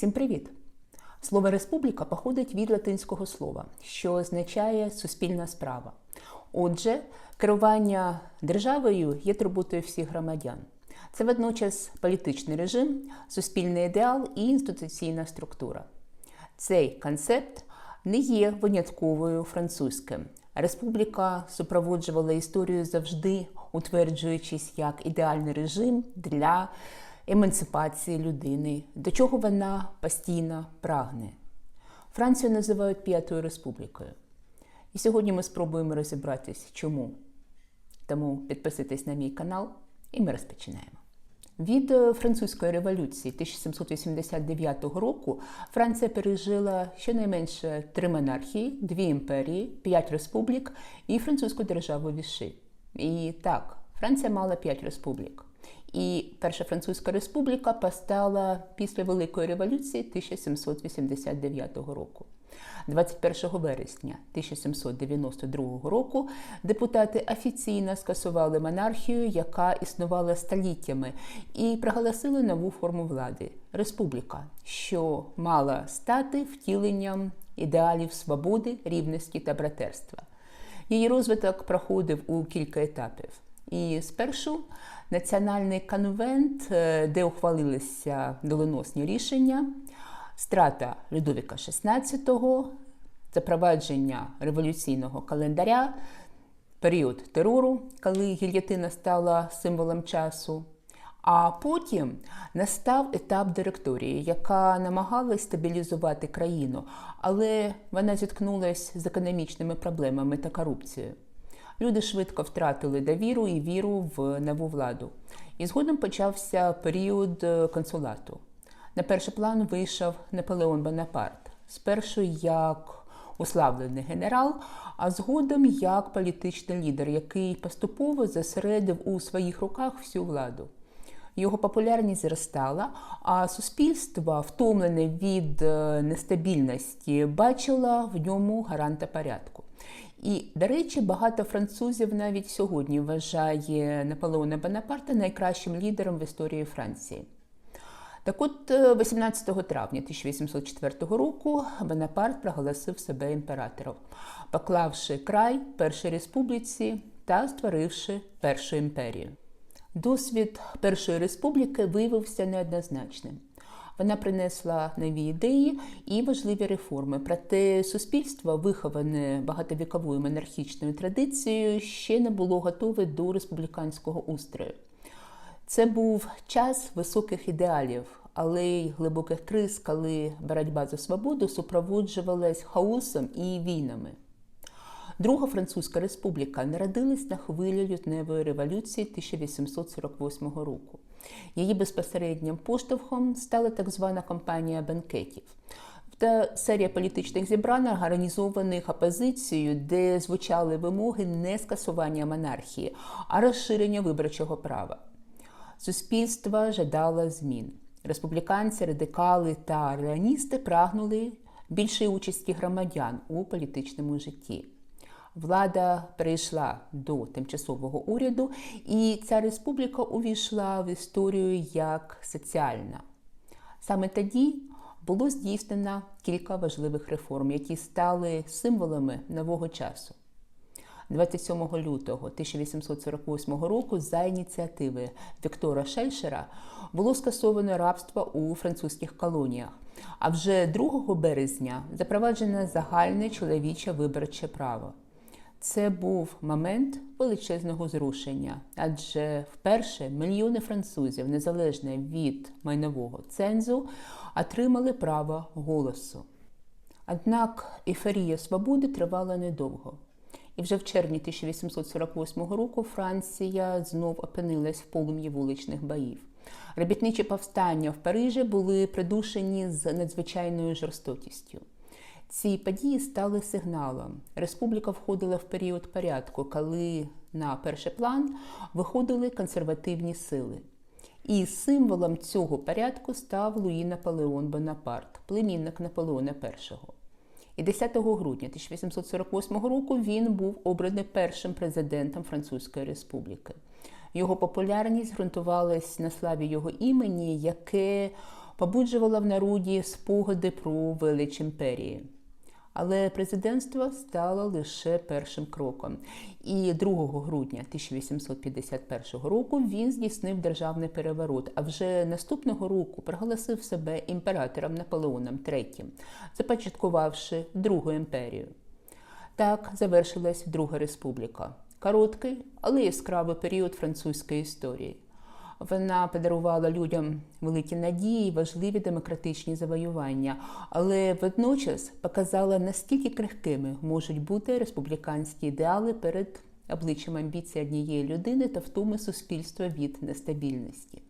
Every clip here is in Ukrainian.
Всім привіт! Слово республіка походить від латинського слова, що означає суспільна справа. Отже, керування державою є турботою всіх громадян. Це водночас політичний режим, суспільний ідеал і інституційна структура. Цей концепт не є винятковою французьким. Республіка супроводжувала історію завжди, утверджуючись як ідеальний режим для емансипації людини, до чого вона постійно прагне. Францію називають П'ятою республікою. І сьогодні ми спробуємо розібратись, чому. Тому підписуйтесь на мій канал, і ми розпочинаємо. Від е, французької революції 1789 року Франція пережила щонайменше три монархії, дві імперії, п'ять республік і французьку державу Віши. І так, Франція мала п'ять республік. І Перша Французька Республіка постала після Великої революції 1789 року. 21 вересня 1792 року депутати офіційно скасували монархію, яка існувала століттями, і проголосили нову форму влади республіка, що мала стати втіленням ідеалів свободи, рівності та братерства. Її розвиток проходив у кілька етапів. І спершу національний конвент, е, де ухвалилися доленосні рішення, страта Людовіка XVI, запровадження революційного календаря, період терору, коли гільятина стала символом часу. А потім настав етап директорії, яка намагалась стабілізувати країну, але вона зіткнулася з економічними проблемами та корупцією. Люди швидко втратили довіру і віру в нову владу. І згодом почався період е, консулату. На перший план вийшов Наполеон Бонапарт, спершу як уславлений генерал, а згодом як політичний лідер, який поступово зосередив у своїх руках всю владу. Його популярність зростала, а суспільство, втомлене від е, нестабільності, бачило в ньому гаранта порядку. І, до речі, багато французів навіть сьогодні вважає Наполеона Бонапарта найкращим лідером в історії Франції. Так от, 18 е, травня 1804 року Бонапарт проголосив себе імператором, поклавши край Першій республіці та створивши Першу імперію. Досвід Першої республіки виявився неоднозначним. Вона принесла нові ідеї і важливі реформи. Проте суспільство, виховане багатовіковою монархічною традицією, ще не було готове до республіканського устрою. Це був час високих ідеалів, але й глибоких криз, коли боротьба за свободу супроводжувалась хаосом і війнами. Друга Французька республіка народилась на хвилі лютневої революції 1848 року. Її безпосереднім поштовхом стала так звана кампанія бенкетів. Та серія політичних зібрань, організованих опозицією, де звучали вимоги не скасування монархії, а розширення виборчого права. Суспільство жадало змін. Республіканці, радикали та реаністи прагнули більшої участі громадян у політичному житті влада перейшла до тимчасового уряду, і ця республіка увійшла в історію як соціальна. Саме тоді було здійснено кілька важливих реформ, які стали символами нового часу. 27 лютого 1848 року за ініціативи Віктора Шельшера було скасовано рабство у французьких колоніях. А вже 2 березня запроваджено загальне чоловіче виборче право. Це був момент величезного зрушення, адже вперше мільйони французів, незалежно від майнового цензу, отримали право голосу. Однак ейфорія свободи тривала недовго. І вже в червні 1848 року Франція знов опинилась в полум'ї вуличних боїв. Робітничі повстання в Парижі були придушені з надзвичайною жорстокістю. Ці події стали сигналом. Республіка входила в період порядку, коли на перший план виходили консервативні сили. І символом цього порядку став Луї Наполеон Бонапарт, племінник Наполеона І. І 10 грудня 1848 року він був обраний першим президентом Французької республіки. Його популярність ґрунтувалась на славі його імені, яке побуджувала в народі спогади про велич імперії. Але президентство стало лише першим кроком. І 2 грудня 1851 року він здійснив державний переворот. А вже наступного року проголосив себе імператором Наполеоном III, започаткувавши Другу імперію. Так завершилась Друга Республіка. Короткий, але яскравий період французької історії. Вона подарувала людям великі надії, важливі демократичні завоювання, але водночас показала наскільки крихкими можуть бути республіканські ідеали перед обличчям амбіцій однієї людини та втоми суспільства від нестабільності.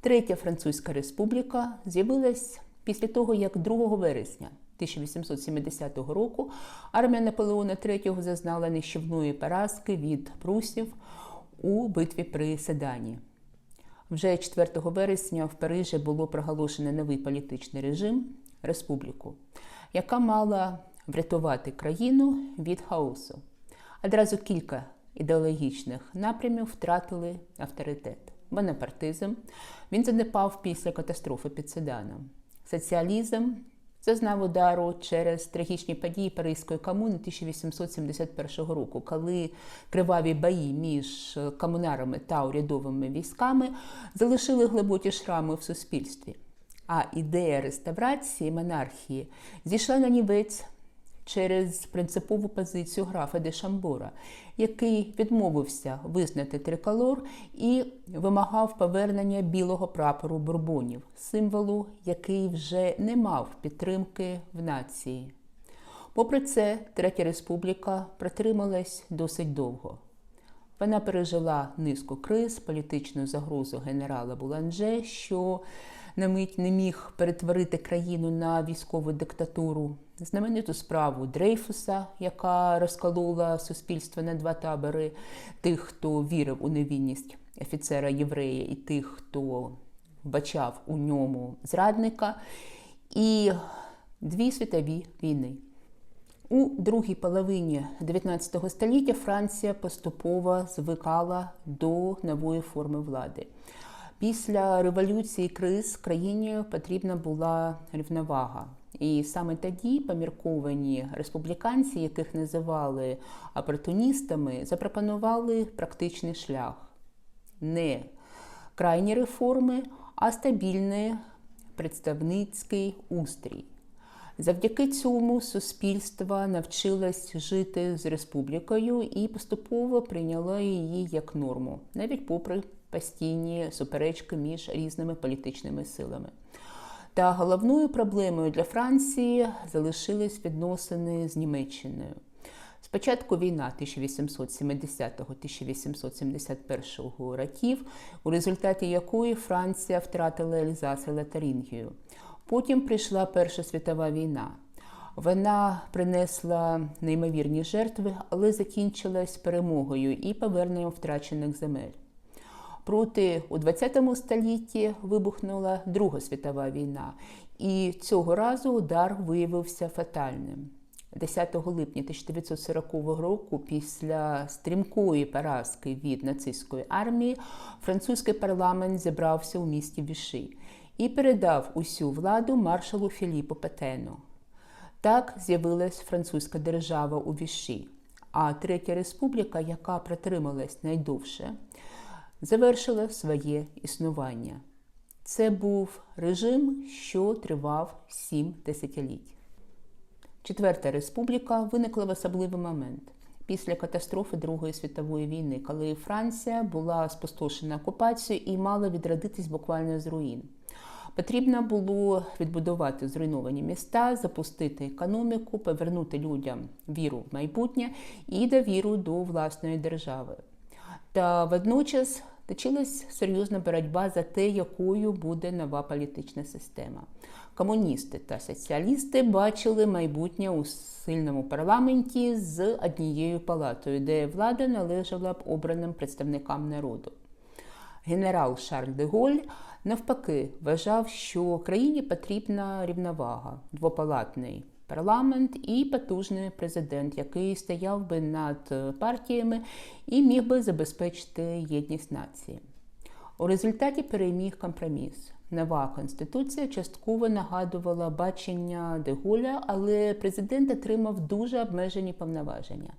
Третя Французька республіка з'явилась після того, як 2 вересня 1870 року армія Наполеона III зазнала нищівної поразки від прусів у битві при Седані. Вже 4 вересня в Парижі було проголошено новий політичний режим республіку, яка мала врятувати країну від хаосу. Одразу кілька ідеологічних напрямів втратили авторитет. Бонапартизм він занепав після катастрофи під Седаном. Соціалізм зазнав удару через трагічні події Паризької комуни 1871 року, коли криваві бої між комунарами та урядовими військами залишили глибокі шрами в суспільстві. А ідея реставрації монархії зійшла на нівець через принципову позицію графа де Шамбура, який відмовився визнати триколор і вимагав повернення білого прапору бурбонів, символу, який вже не мав підтримки в нації. Попри це, Третя Республіка протрималась досить довго. Вона пережила низку криз, політичну загрозу генерала Буланже, що на мить не міг перетворити країну на військову диктатуру, знамениту справу Дрейфуса, яка розколола суспільство на два табори, тих, хто вірив у невинність офіцера єврея, і тих, хто вбачав у ньому зрадника, і дві світові війни. У другій половині 19 століття Франція поступово звикала до нової форми влади. Після революції криз країні потрібна була рівновага. І саме тоді помірковані республіканці, яких називали опортуністами, запропонували практичний шлях не крайні реформи, а стабільний представницький устрій. Завдяки цьому суспільство навчилось жити з республікою і поступово прийняло її як норму, навіть попри постійні суперечки між різними політичними силами. Та головною проблемою для Франції залишились відносини з Німеччиною. Спочатку війна 1870-1871 років, у результаті якої Франція втратила Ельзас і Лотарингію. Потім прийшла Перша світова війна. Вона принесла неймовірні жертви, але закінчилась перемогою і поверненням втрачених земель. Проти у ХХ столітті вибухнула Друга світова війна, і цього разу удар виявився фатальним. 10 липня 1940 року, після стрімкої поразки від нацистської армії, французький парламент зібрався у місті Віші і передав усю владу маршалу Філіпу Петену. Так з'явилась французька держава у Віші, а Третя Республіка, яка протрималась найдовше, завершила своє існування. Це був режим, що тривав сім десятиліть. Четверта республіка виникла в особливий момент після катастрофи Другої світової війни, коли Франція була спустошена окупацією і мала відродитись буквально з руїн. Потрібно було відбудувати зруйновані міста, запустити економіку, повернути людям віру в майбутнє і довіру до власної держави. Та водночас точилась серйозна боротьба за те, якою буде нова політична система. Комуністи та соціалісти бачили майбутнє у сильному парламенті з однією палатою, де влада належала б обраним представникам народу. Генерал Шарль де Голь навпаки вважав, що країні потрібна рівновага, двопалатний парламент і потужний президент, який стояв би над партіями і міг би забезпечити єдність нації. У результаті переміг компроміс. нова конституція частково нагадувала бачення Деголя, але президент отримав дуже обмежені повноваження.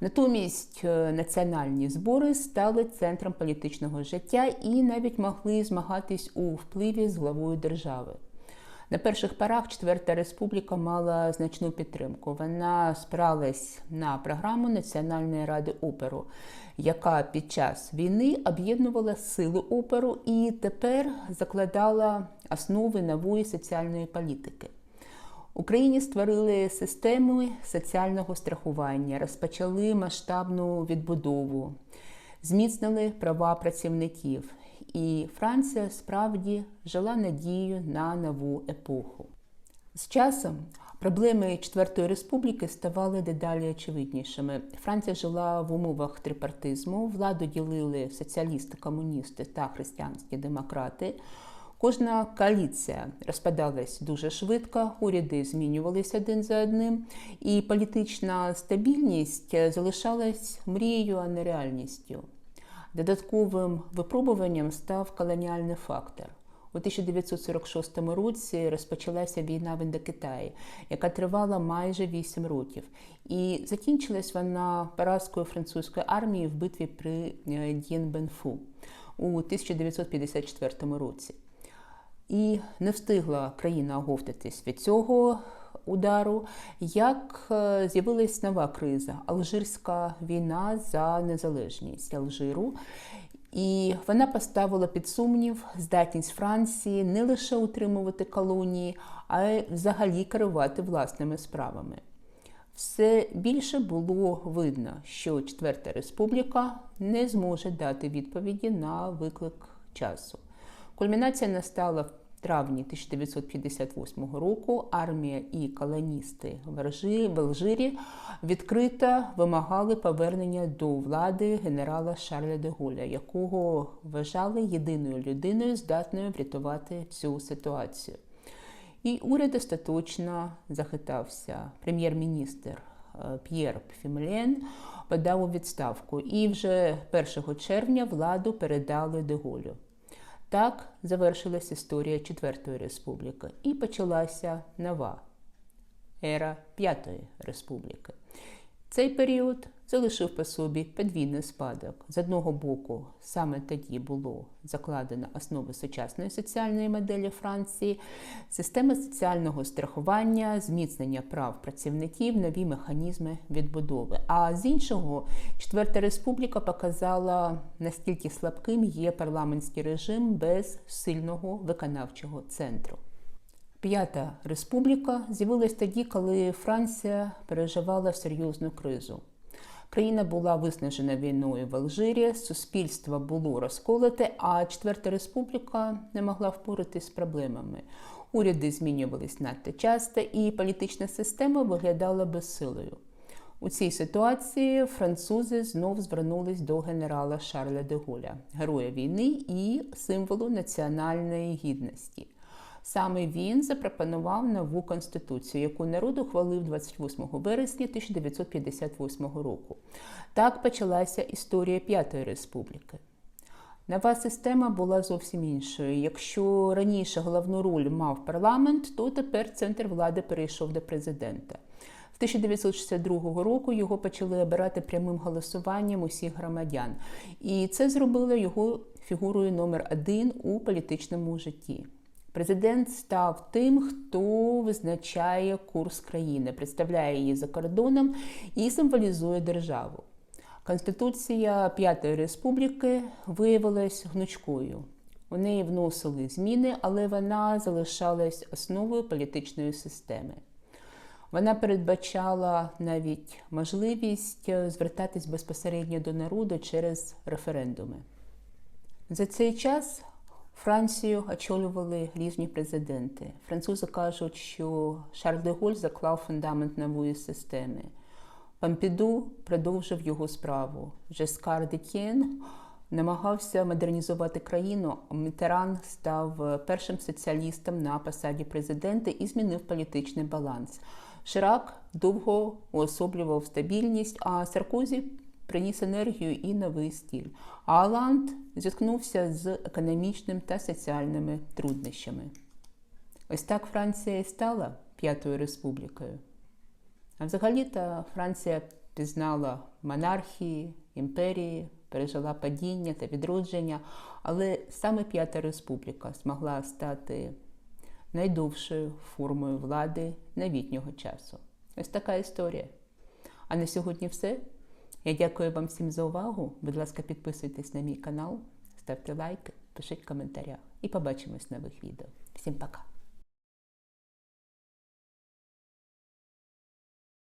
Натомість е, національні збори стали центром політичного життя і навіть могли змагатись у впливі з главою держави. На перших порах Четверта Республіка мала значну підтримку. Вона спиралась на програму Національної ради оперу, яка під час війни об'єднувала сили оперу і тепер закладала основи нової соціальної політики. Україні створили системи соціального страхування, розпочали масштабну відбудову, зміцнили права працівників. І Франція справді жила надією на нову епоху. З часом проблеми Четвертої республіки ставали дедалі очевиднішими. Франція жила в умовах трипартизму, владу ділили соціалісти, комуністи та християнські демократи. Кожна коаліція розпадалась дуже швидко, уряди змінювалися один за одним, і політична стабільність залишалась мрією, а не реальністю. Додатковим випробуванням став колоніальний фактор. У 1946 році розпочалася війна в Індокитаї, яка тривала майже 8 років, і закінчилась вона поразкою французької армії в битві при Д'єнбенфу у 1954 році. І не встигла країна оговтатись від цього удару, як е, з'явилась нова криза Алжирська війна за незалежність Алжиру. І вона поставила під сумнів здатність Франції не лише утримувати колонії, а й взагалі керувати власними справами. Все більше було видно, що Четверта Республіка не зможе дати відповіді на виклик часу. Кульмінація настала в травні 1958 року. Армія і колоністи в Алжирі відкрито вимагали повернення до влади генерала Шарля де Голля, якого вважали єдиною людиною, здатною врятувати цю ситуацію. І уряд остаточно захитався. Прем'єр-міністр е, П'єр Пфімлен подав у відставку, і вже 1 червня владу передали Деголю. Так завершилась історія Четвертої республіки і почалася нова ера П'ятої республіки. Цей період залишив по собі подвійний спадок. З одного боку, саме тоді було закладено основи сучасної соціальної моделі Франції, система соціального страхування, зміцнення прав працівників, нові механізми відбудови. А з іншого, Четверта республіка показала наскільки слабким є парламентський режим без сильного виконавчого центру. П'ята республіка з'явилась тоді, коли Франція переживала серйозну кризу. Країна була виснажена війною в Алжирі, суспільство було розколоте, а Четверта республіка не могла впоратись з проблемами. Уряди змінювались надто часто, і політична система виглядала безсилою. У цій ситуації французи знов звернулись до генерала Шарля де Голля, героя війни і символу національної гідності. Саме він запропонував нову конституцію, яку народ ухвалив 28 вересня 1958 року. Так почалася історія П'ятої республіки. Нова система була зовсім іншою. Якщо раніше головну роль мав парламент, то тепер центр влади перейшов до президента. В 1962 року його почали обирати прямим голосуванням усіх громадян, і це зробило його фігурою номер один у політичному житті. Президент став тим, хто визначає курс країни, представляє її за кордоном і символізує державу. Конституція П'ятої республіки виявилась гнучкою. У неї вносили зміни, але вона залишалась основою політичної системи. Вона передбачала навіть можливість звертатись безпосередньо до народу через референдуми. За цей час Францію очолювали різні президенти. Французи кажуть, що Шарль де Голь заклав фундамент нової системи. Помпіду продовжив його справу. Жескар Детєн намагався модернізувати країну. Мітеран став першим соціалістом на посаді президента і змінив політичний баланс. Ширак довго уособлював стабільність, а Саркозі приніс енергію і новий стіль. А Оланд зіткнувся з економічним та соціальними труднощами. Ось так Франція і стала П'ятою республікою. А взагалі-то Франція пізнала монархії, імперії, пережила падіння та відродження, але саме П'ята республіка змогла стати найдовшою формою влади новітнього часу. Ось така історія. А на сьогодні все. Я дякую вам всім за увагу. Будь ласка, підписуйтесь на мій канал, ставте лайки, пишіть коментарі. і побачимось в нових відео. Всім пока!